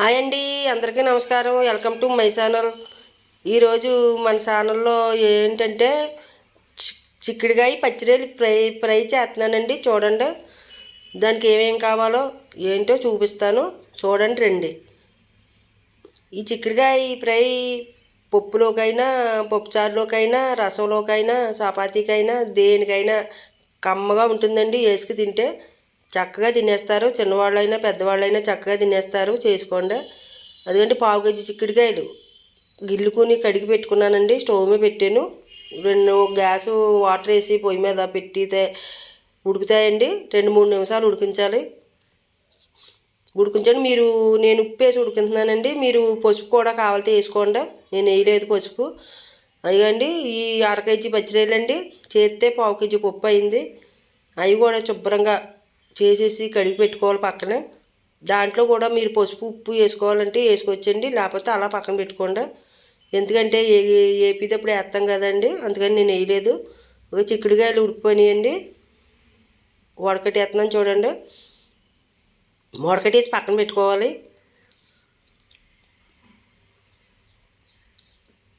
Hi అండి అందరికీ నమస్కారం. Welcome to my channel. ఈరోజు మన ఛానల్లో ఏంటంటే చిక్కుడుగాయ పచ్చిరేలు ఫ్రై ఫ్రై చేస్తున్నానండి. చూడండి దానికి ఏమేం కావాలో ఏంటో చూపిస్తాను. చూడండి రండి. ఈ చిక్కుడుగాయ ఫ్రై పప్పులోకైనా పప్పుచారులోకైనా రసంలోకైనా చపాతీకైనా దేనికైనా కమ్మగా ఉంటుందండి. వేసుకు తింటే చక్కగా తినేస్తారు. చిన్నవాళ్ళైనా పెద్దవాళ్ళైనా చక్కగా తినేస్తారు. చేసుకోండి. అదిగంటే పావు కేజీ చిక్కుడుకాయలు. గిల్లుకుని కడిగి పెట్టుకున్నానండి. స్టవ్ మీద పెట్టాను. రెండు గ్యాస్ వాటర్ వేసి పొయ్యి మీద పెట్టితే ఉడుకుతాయండి. రెండు మూడు నిమిషాలు ఉడికించాలి. ఉడికించండి. మీరు నేను ఉప్పు వేసి ఉడికింటున్నానండి మీరు పసుపు కూడా కావాలితే వేసుకోండి. నేను వేయలేదు పసుపు. అయ్యండి ఈ అర కేజీ పచ్చిరేలండి. చేస్తే పావు కేజీ పప్పు అయింది. అవి కూడా శుభ్రంగా చేసేసి కడిగి పెట్టుకోవాలి పక్కనే. దాంట్లో కూడా మీరు పసుపు ఉప్పు వేసుకోవాలంటే వేసుకోవచ్చండి. లేకపోతే అలా పక్కన పెట్టుకోండి. ఎందుకంటే ఏ ఏపీదప్పుడు వేస్తాం కదండి. అందుకని నేను వేయలేదు. ఒక చిక్కుడుకాయలు ఉడికిపోయినాయండి. ఉడకటేస్తున్నాను చూడండి. మొడకటేసి పక్కన పెట్టుకోవాలి.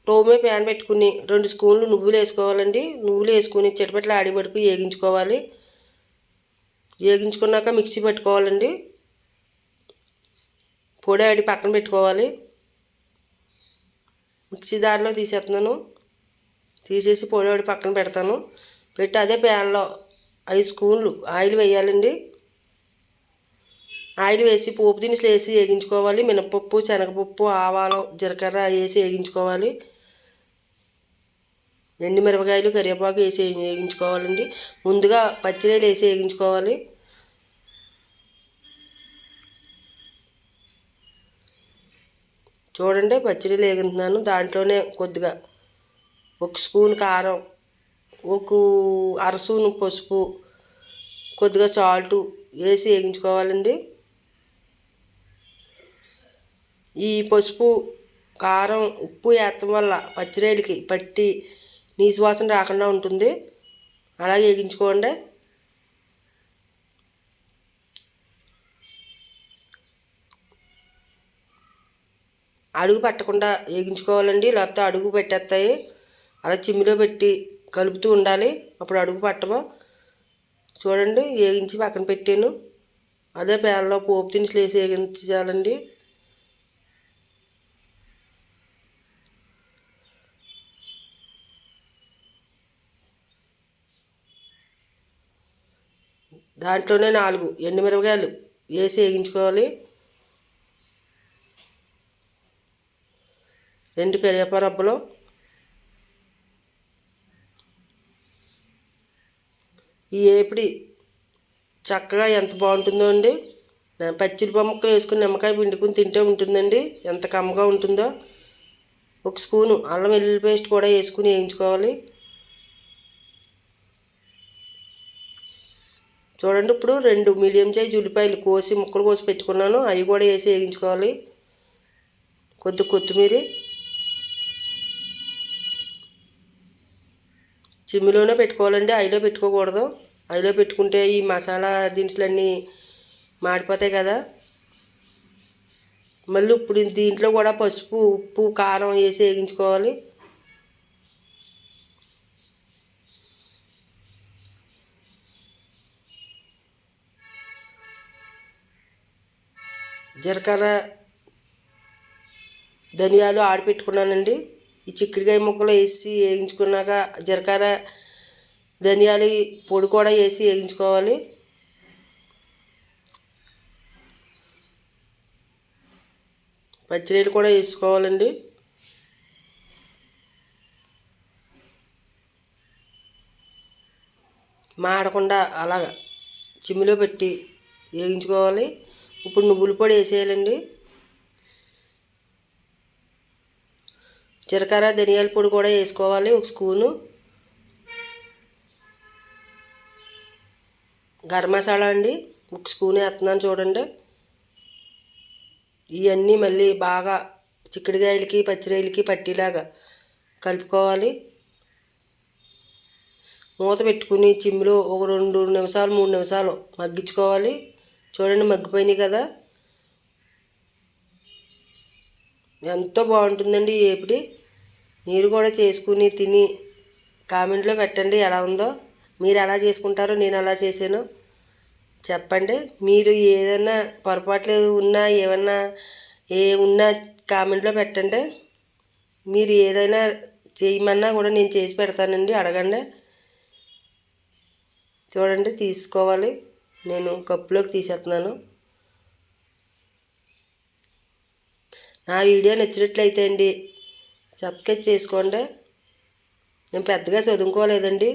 స్టవ్ మీద ప్యాన్ పెట్టుకుని రెండు స్పూన్లు నువ్వులు వేసుకోవాలండి. నువ్వులు వేసుకుని చిటపట్ల ఆడి వరకు వేగించుకోవాలి. వేగించుకున్నాక మిక్సీ పెట్టుకోవాలండి. పొడి ఆడి పక్కన పెట్టుకోవాలి. మిక్సీ దారిలో తీసేస్తున్నాను. తీసేసి పొడి ఆడి పక్కన పెడతాను. పెట్టి అదే ప్యాన్లో ఐదు స్పూన్లు ఆయిల్ వేయాలండి. ఆయిల్ వేసి పోపు దినుసులు వేసి వేగించుకోవాలి. మినపప్పు శనగపప్పు ఆవాలు జీలకర్ర వేసి వేగించుకోవాలి. ఎండుమిరపకాయలు కరివేపాకు వేసి వేగించుకోవాలండి. ముందుగా పచ్చిరేలు వేసి వేగించుకోవాలి. చూడండి పచ్చడి లేగుతున్నాను. దాంట్లోనే కొద్దిగా ఒక స్పూన్ కారం ఒక అర స్పూన్ పసుపు కొద్దిగా సాల్టు వేసి వేగించుకోవాలండి ఈ పసుపు కారం ఉప్పు వేయటం వల్ల పచ్చిరేలకి పట్టి నీసు వాసన రాకుండా ఉంటుంది. అలాగే వేయించుకోండి. అడుగు పట్టకుండా వేగించుకోవాలండి లేకపోతే అడుగు పెట్టేస్తాయి. అలా చిమ్మిలో పెట్టి కలుపుతూ ఉండాలి. అప్పుడు అడుగు పట్టము. చూడండి వేగించి పక్కన పెట్టాను. అదే ప్యాన్లో పోపు దినుసులు వేసి వేగించాలండి దాంట్లోనే నాలుగు ఎండుమిరపకాయలు వేసి వేగించుకోవాలి రెండు కరివేపారబ్బలు ఈ ఏపిడి చక్కగా ఎంత బాగుంటుందో అండి. నా- ముక్కలు వేసుకుని నిమ్మకాయ పిండుకుని తింటే ఉంటుందండి. ఎంత కమ్మగా ఉంటుందో. ఒక స్పూను అల్లం వెల్లుల్లి పేస్ట్ కూడా వేసుకుని వేయించుకోవాలి. చూడండి ఇప్పుడు రెండు మీడియం సైజ్ ఉల్లిపాయలు కోసి ముక్కలు కోసి పెట్టుకున్నాను. అవి కూడా వేసి వేయించుకోవాలి. కొద్ది కొత్తిమీర చిమ్మిలోనే పెట్టుకోవాలండి ఐలో పెట్టుకోకూడదు. ఐలో పెట్టుకుంటే ఈ మసాలా దినుసులన్నీ మాడిపోతాయి కదా. మళ్ళీ ఇప్పుడు దీంట్లో కూడా పసుపు ఉప్పు కారం వేసి వేగించుకోవాలి జీలకర్ర ధనియాలు ఆడిపెట్టుకున్నానండి. ఈ చిక్కుడుకాయ ముక్కలు వేసి వేయించుకున్నాక జీలకర్ర ధనియాలు పొడి కూడా వేసి వేయించుకోవాలి. పచ్చినీళ్ళు కూడా వేసుకోవాలండి. మాడకుండా అలాగ చిమ్మిలో పెట్టి వేయించుకోవాలి. ఇప్పుడు నువ్వుల పొడి వేసేయాలండి. జీలకర్ర ధనియాల పొడి కూడా వేసుకోవాలి ఒక స్పూను. గరం మసాలా అండి ఒక స్పూన్ వేస్తున్నాను చూడండి. ఇవన్నీ మళ్ళీ బాగా చిక్కుడుకాయలకి పచ్చిరాయలకి పట్టిలాగా కలుపుకోవాలి. మూత పెట్టుకుని చిమ్మిలో ఒక రెండు నిమిషాలు మూడు నిమిషాలు మగ్గించుకోవాలి. చూడండి మగ్గిపోయినాయి కదా. ఎంతో బాగుంటుందండి ఈ ఏపిడి. మీరు కూడా చేసుకుని తిని కామెంట్లో పెట్టండి ఎలా ఉందో. మీరు ఎలా చేసుకుంటారో నేను ఎలా చేశాను. చెప్పండి మీరు ఏదైనా పొరపాట్లు ఉన్నా ఏమన్నా ఏ ఉన్నా కామెంట్లో పెట్టండి. మీరు ఏదైనా చేయమన్నా కూడా నేను చేసి పెడతానండి అడగండి. చూడండి తీసుకోవాలి. నేను కప్పులోకి తీసేస్తున్నాను. నా వీడియో నచ్చినట్లయితే అండి సబ్స్క్రైబ్ చేసుకోండి. నేను పెద్దగా చదువుకోలేదండి.